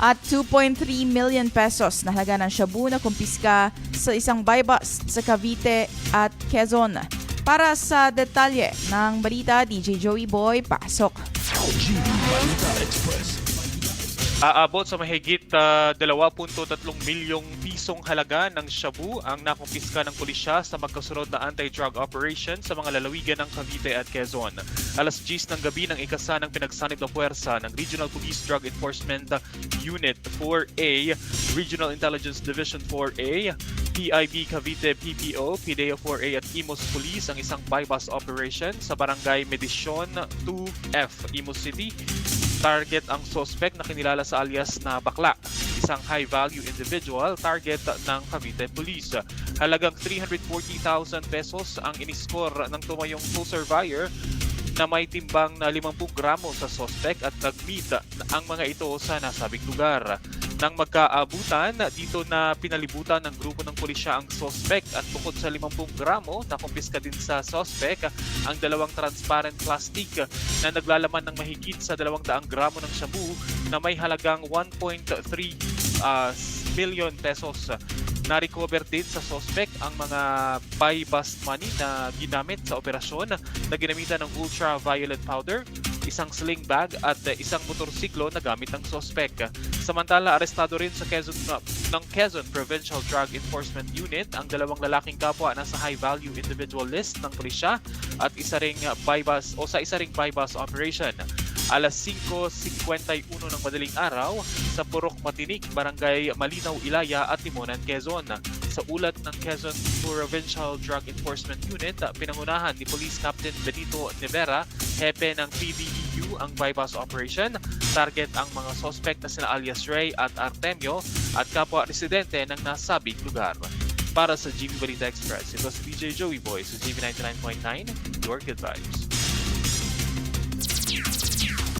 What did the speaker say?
at 2.3 million pesos na halaga ng shabu na kumpiska sa isang buy bust sa Cavite at Quezon. Para sa detalye ng balita, DJ Joey Boy, pasok. GB Balita Express. Aabot sa mahigit ah, 2.3 milyong pisong halaga ng shabu ang nakumpiska ng pulisya sa magkasunod na anti-drug operation sa mga lalawigan ng Cavite at Quezon. Alas 10 ng gabi ng ikasa ng pinagsanib na puwersa ng Regional Police Drug Enforcement Unit 4A, Regional Intelligence Division 4A, PIB Cavite PPO, PDEO 4A at Imos Police ang isang bypass operation sa barangay Medicion 2F, Imos City target ang suspect na kinilala sa alias na Bakla, isang high-value individual target ng Cavite Police. Halagang 340,000 pesos ang iniscore ng tumayong full surveyor na may timbang na 50 gramo sa suspect at nag-meet ang mga ito sa nasabing lugar. Nang magkaabutan, dito na pinalibutan ng grupo ng pulisya ang suspect at bukod sa 50 gramo, nakumpiska din sa suspect ang dalawang transparent plastic na naglalaman ng mahigit sa 200 gramo ng shabu na may halagang 1.3 ah, million pesos. Na-recover din sa suspect ang mga buy bust money na ginamit sa operasyon na ginamitan ng ultraviolet powder, isang sling bag at isang motorsiklo na gamit ng suspect. Samantala, arestado rin sa Quezon, ng Quezon Provincial Drug Enforcement Unit ang dalawang lalaking kapwa na sa high-value individual list ng pulisya at isa ring bus o sa isa ring bus operation. Alas 5.51 ng madaling araw sa Purok Matinik, Barangay Malinaw, Ilaya at Timonan, Quezon. Sa ulat ng Quezon Provincial Drug Enforcement Unit, pinangunahan ni Police Captain Benito Nevera, hepe ng PDEU ang bypass operation. Target ang mga suspect na sina alias Ray at Artemio at kapwa residente ng nasabing lugar. Para sa GB Balita Express, ito si DJ Joey Boy sa GB 99.9, Your Good Vibes.